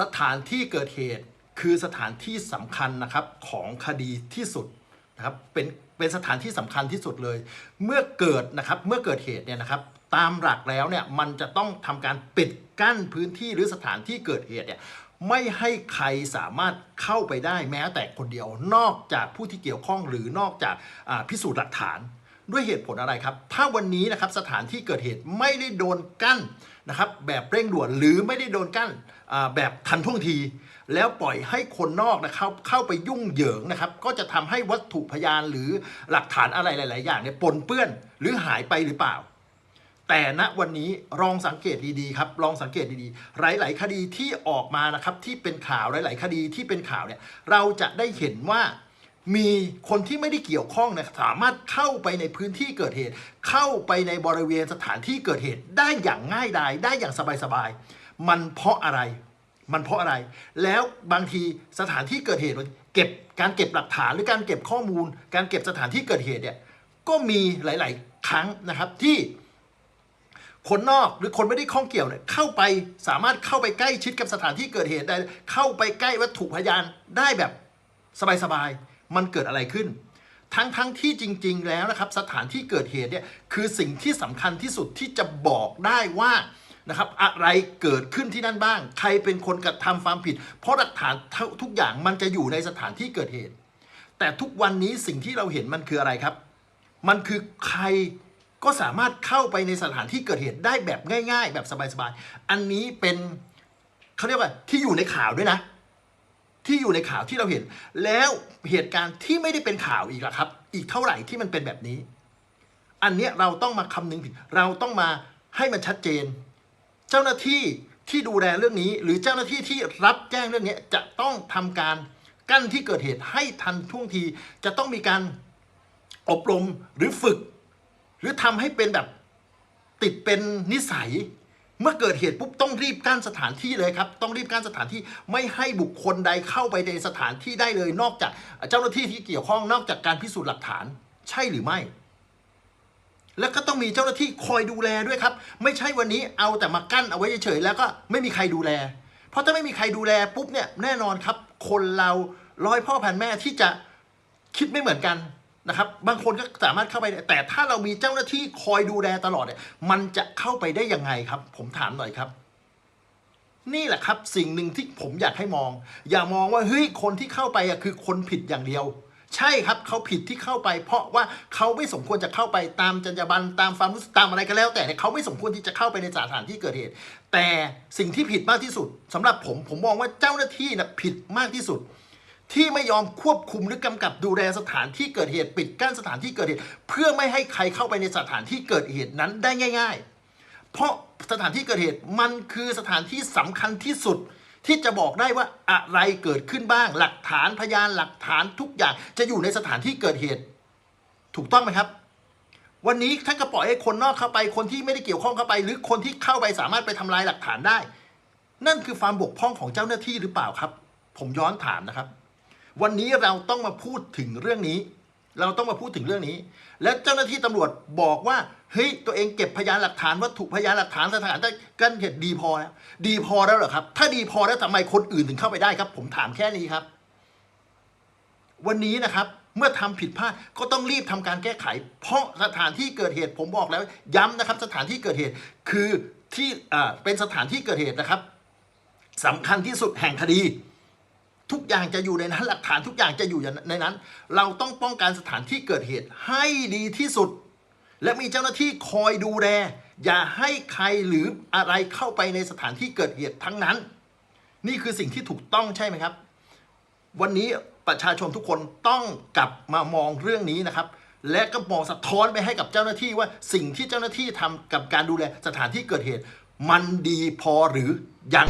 สถานที่เกิดเหตุคือสถานที่สำคัญนะครับของคดีที่สุดนะครับเป็นเป็นสถานที่สำคัญที่สุดเลย เมื่อเกิดนะครับเมื่อเกิดเหตุเนี่ยนะครับตามหลักแล้วเนี่ยมันจะต้องทำการปิดกั้นพื้นที่หรือสถานที่เกิดเหตุเนี่ยไม่ให้ใครสามารถเข้าไปได้แม้แต่คนเดียวนอกจากผู้ที่เกี่ยวข้องหรือนอกจากพิสูจน์หลักฐาน ด้วยเหตุผลอะไรครับ ถ้าวันนี้นะครับสถานที่เกิดเหตุไม่ได้โดนกั้นนะครับแบบเร่งด่วนหรือไม่ได้โดนกั้นแบบทันท่วงที แล้วปล่อยให้คนนอกนะครับเข้าไปยุ่งเหยิงนะครับ ก็จะทำให้วัตถุพยานหรือหลักฐานอะไรหลาย ๆ อย่างเนี่ยปนเปื้อนหรือหายไปหรือเปล่า แต่ณวันนี้ลองสังเกตดี ๆ ครับลองสังเกตดี ๆ หลาย ๆ คดีที่ออกมานะครับที่เป็นข่าวหลาย ๆ คดีที่เป็นข่าวเนี่ยเราจะได้เห็นว่า มีคนที่ไม่ได้เกี่ยวข้องนะสามารถเข้าไปในพื้นที่เกิดเหตุ เข้าไปในบริเวณสถานที่เกิดเหตุได้อย่างง่ายดายได้อย่างสบายๆมันเพราะอะไร มันเพราะอะไร แล้วบางทีสถานที่เกิดเหตุเก็บการเก็บหลักฐานหรือการเก็บข้อมูล การเก็บสถานที่เกิดเหตุเนี่ยก็มีหลาย ๆ ครั้งนะครับที่คนนอกหรือคนไม่ได้ข้องเกี่ยวเนี่ยเข้าไปสามารถเข้าไปใกล้ชิดกับสถานที่เกิดเหตุได้ เข้าไปใกล้วัตถุพยานได้แบบสบายๆ มันเกิดอะไรขึ้น ทั้งทั้งที่จริง ๆ แล้วนะครับสถานที่เกิดเหตุเนี่ยคือสิ่งที่สำคัญที่สุดที่จะบอกได้ว่านะครับอะไรเกิดขึ้นที่นั่นบ้าง ใครเป็นคนกระทำความผิด เพราะหลักฐานทุกอย่างมันจะอยู่ในสถานที่เกิดเหตุ แต่ทุกวันนี้สิ่งที่เราเห็นมันคืออะไรครับ มันคือใครก็สามารถเข้าไปในสถานที่เกิดเหตุได้แบบง่าย ๆ แบบสบายๆ อันนี้เป็นเขาเรียกว่าที่อยู่ในข่าวด้วยนะ ที่อยู่ในข่าวที่เราเห็น แล้วเหตุการณ์ที่ไม่ได้เป็นข่าวอีกละครับ อีกเท่าไหร่ที่มันเป็นแบบนี้ อันเนี้ยเราต้องมาคำนึงถึงเราต้องมาให้มันชัดเจน เจ้าหน้าที่ที่ดูแลเรื่องนี้ หรือเจ้าหน้าที่ที่รับแจ้งเรื่องนี้จะต้องทำการกั้นที่เกิดเหตุให้ทันท่วงที จะต้องมีการอบรมหรือฝึก หรือทำให้เป็นแบบติดเป็นนิสัย เมื่อเกิดเหตุปุ๊บต้องรีบกั้นสถานที่เลยครับต้องรีบกั้นสถานที่ไม่ให้บุคคลใดเข้าไปในสถานที่ได้เลย นอกจากเจ้าหน้าที่ที่เกี่ยวข้องนอกจากการพิสูจน์หลักฐาน ใช่หรือไม่ แล้วก็ต้องมีเจ้าหน้าที่คอยดูแลด้วยครับ ไม่ใช่วันนี้เอาแต่มากั้นเอาไว้เฉยๆแล้วก็ไม่มีใครดูแล เพราะถ้าไม่มีใครดูแลปุ๊บเนี่ยแน่นอนครับ คนเราร้อยพ่อพันแม่ที่จะคิดไม่เหมือนกัน นะครับบางคนก็สามารถเข้าไปได้แต่ถ้าเรามีเจ้าหน้าที่คอยดูแลตลอดเนี่ยมันจะเข้าไปได้ยังไงครับ ผมถามหน่อยครับ นี่แหละครับ สิ่งหนึ่งที่ผมอยากให้มอง อย่ามองว่าเฮ้ยคนที่เข้าไปอะคือคนผิดอย่างเดียว ใช่ครับเขาผิดที่เข้าไป เพราะว่าเขาไม่สมควรจะเข้าไปตามจรรยาบรรณตามความรู้สึกตามอะไรก็แล้ว แต่เขาไม่สมควรที่จะเข้าไปในสถานที่เกิดเหตุ แต่สิ่งที่ผิดมากที่สุดสำหรับผมผมมองว่าเจ้าหน้าที่นะผิดมากที่สุด ที่ไม่ยอมควบคุมหรือกำกับดูแลสถานที่เกิดเหตุปิดกั้นสถานที่เกิดเหตุ เพื่อไม่ให้ใครเข้าไปในสถานที่เกิดเหตุนั้นได้ง่าย ๆ เพราะสถานที่เกิดเหตุมันคือสถานที่สำคัญที่สุด ที่จะบอกได้ว่าอะไรเกิดขึ้นบ้าง หลักฐานพยานหลักฐานทุกอย่างจะอยู่ในสถานที่เกิดเหตุ ถูกต้องไหมครับวันนี้ถ้านก็ปล่อยให้คนนอกเข้าไปคนที่ไม่ได้เกี่ยวข้องเข้าไป หรือคนที่เข้าไปสามารถไปทำลายหลักฐานได้ นั่นคือความบกพร่องของเจ้าหน้าที่หรือเปล่าครับ ผมย้อนถามนะครับ วันนี้เราต้องมาพูดถึงเรื่องนี้ เราต้องมาพูดถึงเรื่องนี้ และเจ้าหน้าที่ตำรวจบอกว่าเฮ้ยตัวเองเก็บพยานหลักฐานวัตถุพยานหลักฐานสถานกันเหตุดีพอแล้วดีพอแล้วเหรอครับ ถ้าดีพอแล้วทำไมคนอื่นถึงเข้าไปได้ครับ ผมถามแค่นี้ครับ วันนี้นะครับเมื่อทำผิดพลาดก็ต้องรีบทำการแก้ไข เพราะสถานที่เกิดเหตุผมบอกแล้ว ย้ำนะครับ สถานที่เกิดเหตุคือที่เป็นสถานที่เกิดเหตุนะครับสำคัญที่สุดแห่งคดี ทุกอย่างจะอยู่ในนั้นหลักฐานทุกอย่างจะอยู่ในนั้น เราต้องป้องกันสถานที่เกิดเหตุให้ดีที่สุด และมีเจ้าหน้าที่คอยดูแลอย่าให้ใครหรืออะไรเข้าไปในสถานที่เกิดเหตุทั้งนั้น นี่คือสิ่งที่ถูกต้องใช่ไหมครับ วันนี้ประชาชนทุกคนต้องกลับมามองเรื่องนี้นะครับ และก็มองสะท้อนไปให้กับเจ้าหน้าที่ว่าสิ่งที่เจ้าหน้าที่ทำกับการดูแลสถานที่เกิดเหตุ มันดีพอหรือยัง